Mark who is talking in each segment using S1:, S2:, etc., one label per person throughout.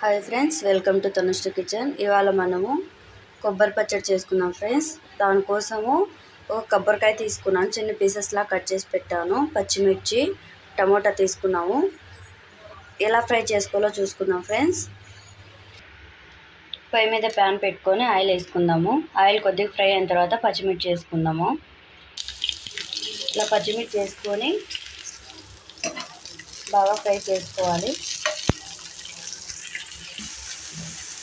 S1: Hi friends welcome to Tanushta kitchen ఇవాళ మనము కొబ్బరి పచ్చడి చేసుకున్నాం ఫ్రెండ్స్ దానికోసము ఒక కొబ్బరికాయ తీసుకున్నాను. చిన్న పీసెస్లా కట్ చేసి పెట్టాను. పచ్చిమిర్చి టమోటా తీసుకున్నాము. ఎలా ఫ్రై చేసుకోవాలో చూసుకుందాం ఫ్రెండ్స్ పై మీద ప్యాన్ పెట్టుకొని ఆయిల్ వేసుకుందాము. ఆయిల్ కొద్దిగా ఫ్రై అయిన తర్వాత పచ్చిమిర్చి వేసుకుందాము. ఇలా పచ్చిమిర్చి వేసుకొని బాగా ఫ్రై చేసుకోవాలి.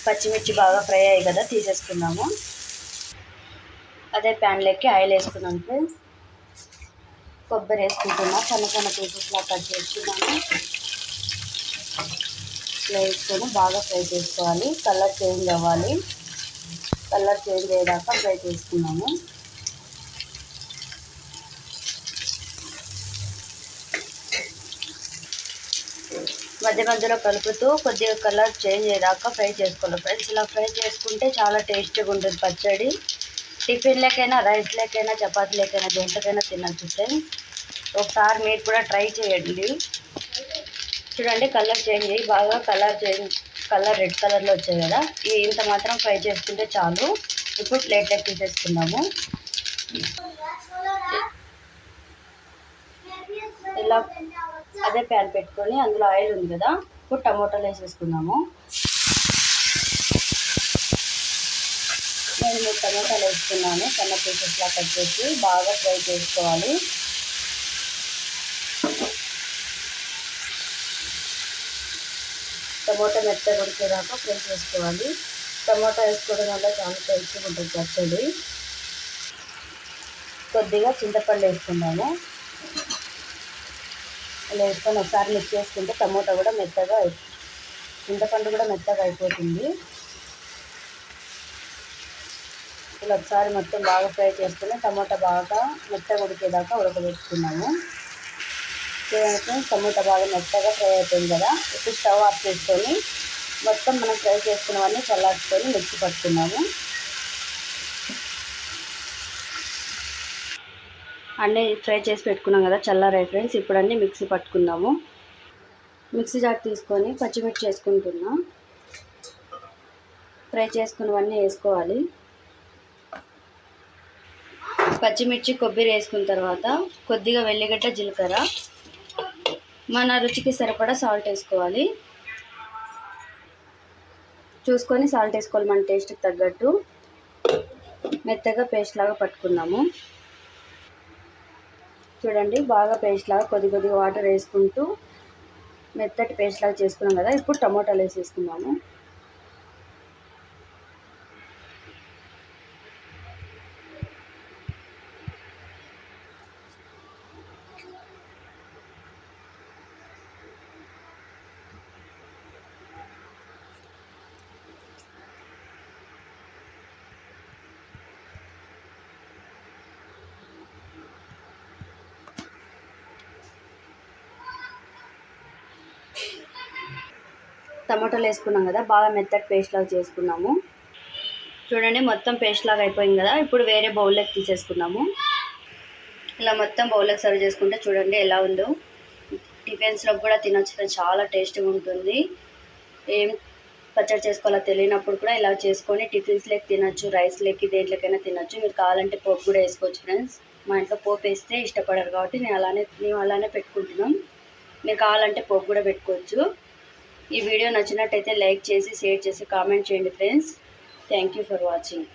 S1: పచ్చిమిర్చి బాగా ఫ్రై అయ్యాయి కదా తీసేసుకున్నాము అదే ప్యాన్లోకి ఆయిల్ వేసుకున్నాం ఫ్రెండ్స్ కొబ్బరి వేసుకుంటున్నా సన్న సన్న పీసెస్లా కట్ చేసుకున్నాము వేసుకొని బాగా ఫ్రై చేసుకోవాలి. కలర్ చేంజ్ అవ్వాలి. కలర్ చేంజ్ అయ్యేదాకా ఫ్రై చేసుకున్నాము మధ్య మధ్యలో కలుపుతూ కొద్దిగా కలర్ చేంజ్ అయ్యేదాకా ఫ్రై చేసుకోవాలి. ఫ్రెండ్స్ ఇలా ఫ్రై చేసుకుంటే చాలా టేస్టీగా ఉంటుంది పచ్చడి. టిఫిన్లకైనా రైస్లకైనా చపాతీలకైనా దేంట్లోకైనా తినచ్చు ఫ్రెండ్స్ ఒకసారి మీరు కూడా ట్రై చేయండి. చూడండి కలర్ చేంజ్ అయ్యి బాగా కలర్ చేంజ్ కలర్ రెడ్ కలర్లో వచ్చాయి కదా. ఇంత మాత్రం ఫ్రై చేసుకుంటే చాలు. ఇప్పుడు ప్లేట్లోకి తీసేసుకుందాము. ఇలా అదే ప్యాన్ పెట్టుకొని అందులో ఆయిల్ ఉంది కదా ఇప్పుడు టమోటాలు వేసేసుకున్నాము నేను మూడు టమోటాలు వేసుకున్నాను సన్న పీసెస్లా కట్ చేసి బాగా ఫ్రై చేసుకోవాలి. టమోటా మెత్తగా ఉడికేదాకా ఫ్రై చేసుకోవాలి. టమోటా వేసుకోవడం వల్ల చాలా టేస్టీగా ఉంటుంది పచ్చడి. కొద్దిగా చింతపండు వేసుకున్నాము ఇలా వేసుకొని ఒకసారి మిక్స్ చేసుకుంటే టమోటా కూడా మెత్తగా చింతపండు కూడా మెత్తగా అయిపోతుంది. ఇలా ఒకసారి మొత్తం బాగా ఫ్రై చేసుకుని టమోటా బాగా మెత్తగా ఉడికేదాకా ఉడకబెట్టుకున్నాము. టమోటా బాగా మెత్తగా ఫ్రై అయిపోయింది కదా. ఇప్పుడు స్టవ్ ఆఫ్ చేసుకొని మొత్తం మనం ఫ్రై చేసుకున్నవన్నీ చల్లార్చుకొని మిక్సీ పట్టుకున్నాము. అన్నీ ఫ్రై చేసి పెట్టుకున్నాం కదా చల్లారాయి ఫ్రెండ్స్. ఇప్పుడు అన్నీ మిక్సీ పట్టుకుందాము. మిక్సీ జార్ తీసుకొని పచ్చిమిర్చి వేసుకుంటున్నాం. ఫ్రై చేసుకున్నవన్నీ వేసుకోవాలి. పచ్చిమిర్చి కొబ్బరి వేసుకున్న తర్వాత కొద్దిగా వెల్లిగడ్డ జీలకర్ర. మన రుచికి సరిపడా సాల్ట్ వేసుకోవాలి. చూసుకొని సాల్ట్ వేసుకోవాలి మన టేస్ట్కి తగ్గట్టు. మెత్తగా పేస్ట్ లాగా పట్టుకుందాము. చూడండి బాగా పేస్ట్ లాగా కొద్ది కొద్దిగా వాటర్ వేసుకుంటూ మెత్తటి పేస్ట్ లాగా చేసుకున్నాం కదా ఇప్పుడు టమోటాలు వేసేసుకున్నాము టమాటాలు వేసుకున్నాం కదా బాగా మెత్తటి పేస్ట్ లాగా చేసుకున్నాము. చూడండి మొత్తం పేస్ట్ లాగా అయిపోయింది కదా ఇప్పుడు వేరే బౌల్లోకి తీసేసుకున్నాము. ఇలా మొత్తం బౌల్లోకి సర్వ్ చేసుకుంటే చూడండి ఎలా ఉందో. టిఫిన్స్లో కూడా తినొచ్చు చాలా టేస్టీగా ఉంటుంది. ఏం పచ్చడి చేసుకోవాలో తెలియనప్పుడు కూడా ఇలా చేసుకొని టిఫిన్స్లోకి తినొచ్చు రైస్లోకి దేంట్లోకైనా తినొచ్చు. మీరు కావాలంటే పోపు కూడా వేసుకోవచ్చు ఫ్రెండ్స్ మా ఇంట్లో పోపు వేస్తే ఇష్టపడరు కాబట్టి నేను అలానే మేము అలానే పెట్టుకుంటున్నాం. మీరు కావాలంటే పోపు కూడా పెట్టుకోవచ్చు. ఈ వీడియో నచ్చినట్టయితే లైక్ చేసి షేర్ చేసి కామెంట్ చేయండి friends. Thank you for watching